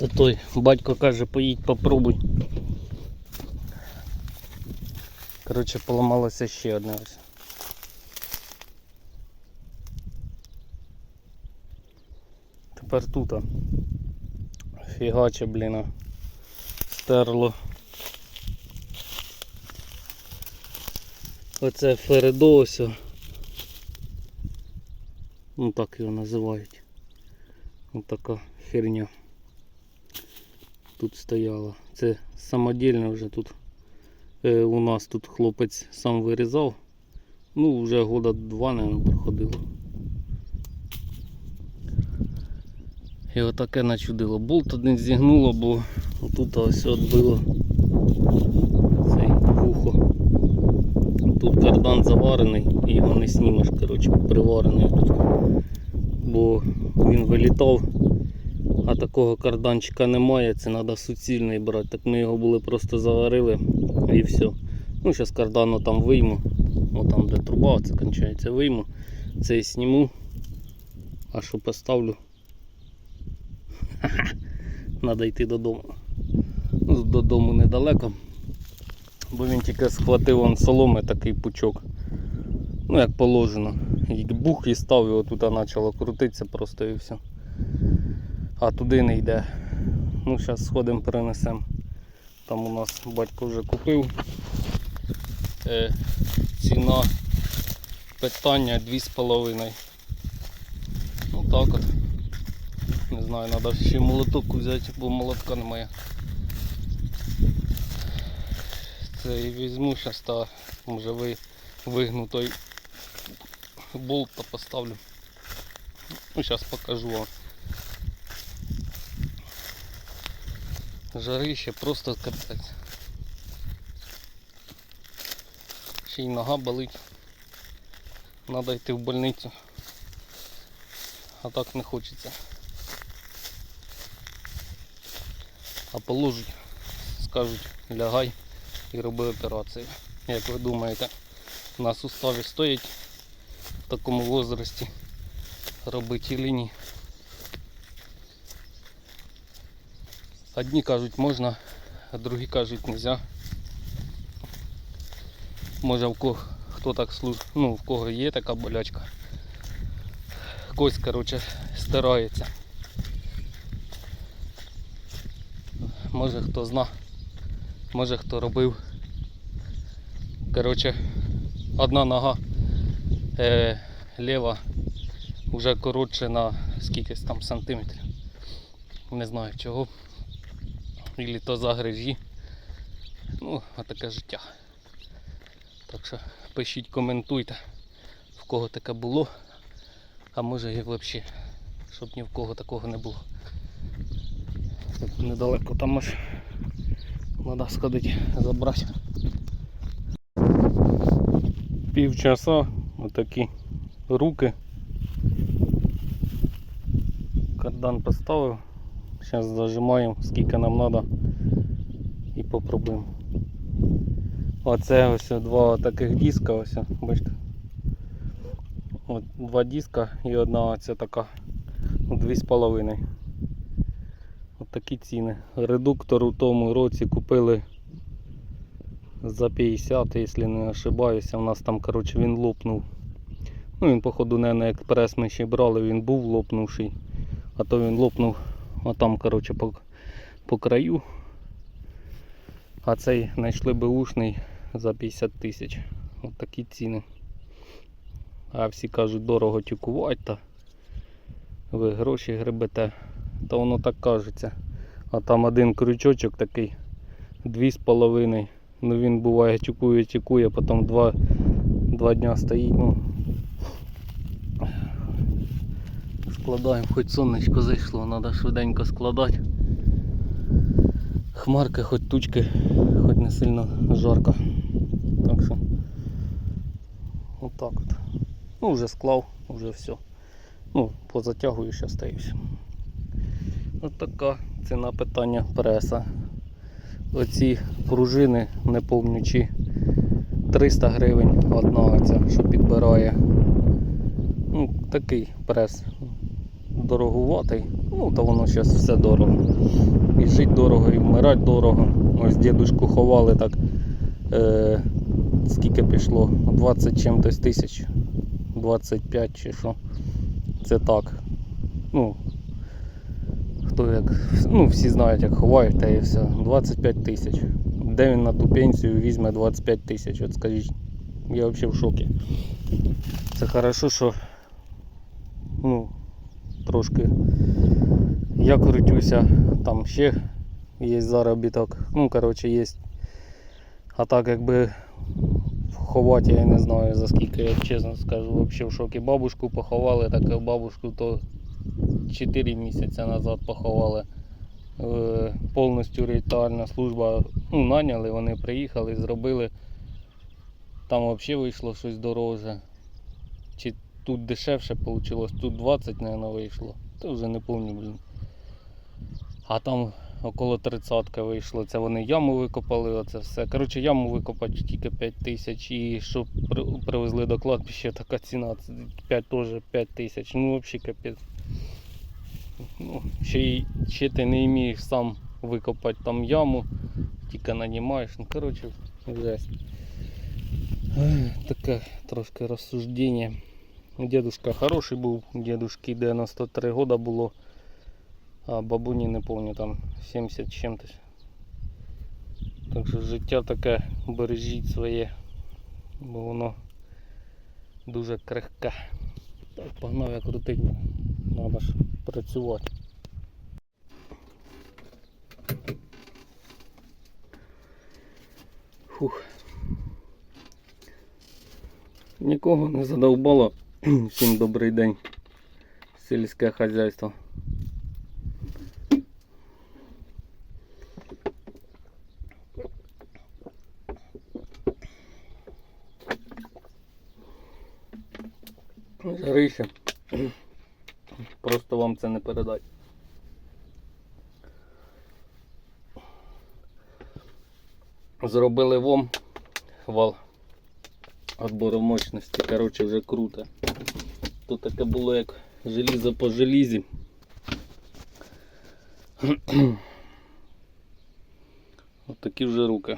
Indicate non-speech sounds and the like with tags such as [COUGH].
Та той батько каже, поїдь попробуй. Коротше, поламалося ще одне ось. Тепер тут. Фігаче, блін. Стерло. Оце Фередо ось. Ну так його називають. Ось така херня. Тут стояла. Це самодільне вже тут. Е, у нас тут хлопець сам вирізав. Ну, вже года два, мабуть, проходило. І отаке начудило. Болт один зігнуло, бо тут ось відбило цей вухо. Тут кардан заварений і його не знімеш, коротше, приварений тут. Бо він вилітав, а такого карданчика немає, це треба суцільний брати. Так ми його були просто заварили і все. Ну, зараз кардану там вийму. О, там де труба це кончається, вийму. Цей зніму. А що поставлю? [LAUGHS] Треба йти додому. Ну, додому недалеко. Бо він тільки схватив вон соломи такий пучок. Ну як положено. І бух і став його тут почало крутитися просто і все. А туди не йде. Ну зараз сходимо перенесемо. Там у нас батько вже купив. Е, ціна питання 2,5. Ну так от. Не знаю, треба ще молоток взяти, бо молотка немає. Це і візьму зараз та може ви вигну той болт та поставлю. Ну зараз покажу вам. Жарище просто капець. Ще й нога болить. Надо йти в больницю. А так не хочеться. А положуть, скажуть, лягай і роби операцію. Як ви думаєте, на суставі стоїть в такому возрасті робити чи Одні кажуть можна, а другі кажуть нельзя. Може в кого хто так служ... ну в кого є така болячка. Кость, коротше, стирається. Може хто зна, може хто робив. Коротше, одна нога е, ліва вже коротше на скількись там сантиметрів. Не знаю чого. Ілі то загрижі. Ну, а таке життя. Так що пишіть, коментуйте, в кого таке було, а може і взагалі, щоб ні в кого такого не було. Недалеко там аж треба сходити забрати. Півчаса отакі руки. Кардан поставив. Зараз зажимаємо скільки нам треба і попробуємо. Оце ось два таких диска, ось, бачите. От два диска і одна оця така ну, дві з половиною. От такі ціни. Редуктор у тому році купили за 50, якщо не ошибаюся. У нас там коротше, він лопнув. Ну він походу не на експрес ми ще брали, він був лопнувший. А то він лопнув а там коротше, по, по краю. А цей знайшли беушний за 50 тисяч. От такі ціни. А всі кажуть, дорого тюкувати, та ви гроші гребете. Та воно так кажеться. А там один крючочок такий, дві з половиною. Ну він буває тюкує, тюкує, потім два, два дня стоїть. Ну. Складаємо, хоч сонечко зайшло, треба швиденько складати. Хмарки, хоч тучки, хоч не сильно жарко. Так що отак от. Ну вже склав, вже все. Ну, позатягую ще стаюся. Ось така ціна питання преса. Оці пружини, не пам'ятаю, чи 300 гривень одна ця, що підбирає. Ну, такий прес. Дорогуватий. Ну, та воно зараз все дорого. І жити дорого, і вмирати дорого. Ось дідушку ховали так. Е, скільки пішло? 20 чим-то тисяч. 25 чи що. Це так. Ну, хто як. Ну, всі знають, як ховають, та і все. 25 тисяч. Де він на ту пенсію візьме 25 тисяч? От скажіть. Я взагалі в шокі. Це хорошо, що ну, трошки я крутюся, там ще є заробіток. Ну, коротше, є. А так якби ховати я не знаю за скільки, я чесно скажу, взагалі в шокі. Бабушку поховали, так бабушку то 4 місяці назад поховали. Е, повністю ритуальна служба. Ну, наняли, вони приїхали, зробили. Там взагалі вийшло щось дороже. Тут дешевше вийшло, тут 20, мабуть, вийшло. Та вже не пам'ятаю, блін. А там около 30 вийшло. Це вони яму викопали, оце все. Коротше, яму викопати тільки 5 тисяч. І щоб привезли до кладбища, [LAUGHS] така ціна. це 5 теж 5 тисяч. Ну взагалі капець. Ну, ще, ще ти не вмієш сам викопати там яму, тільки нанімаєш. Ну, коротше, жесть. Таке трошки розсуждення. Дедушка хороший був, дедушки 93 года було, а бабуні не пам'ятаю, там 70 з чим-то. Так що життя таке, бережіть своє, бо воно дуже крихке. Так, погнав я крутить, треба ж працювати. Фух. Нікого не задовбало. [CLEARS THROAT] Всім добрий день. Сільське хазяйство. Жарище. [CLEARS THROAT] Просто вам це не передать. Зробили вом вал отбору мощності. Коротше, вже круто. Тут таке було як желізо по желізі. От такі вже руки.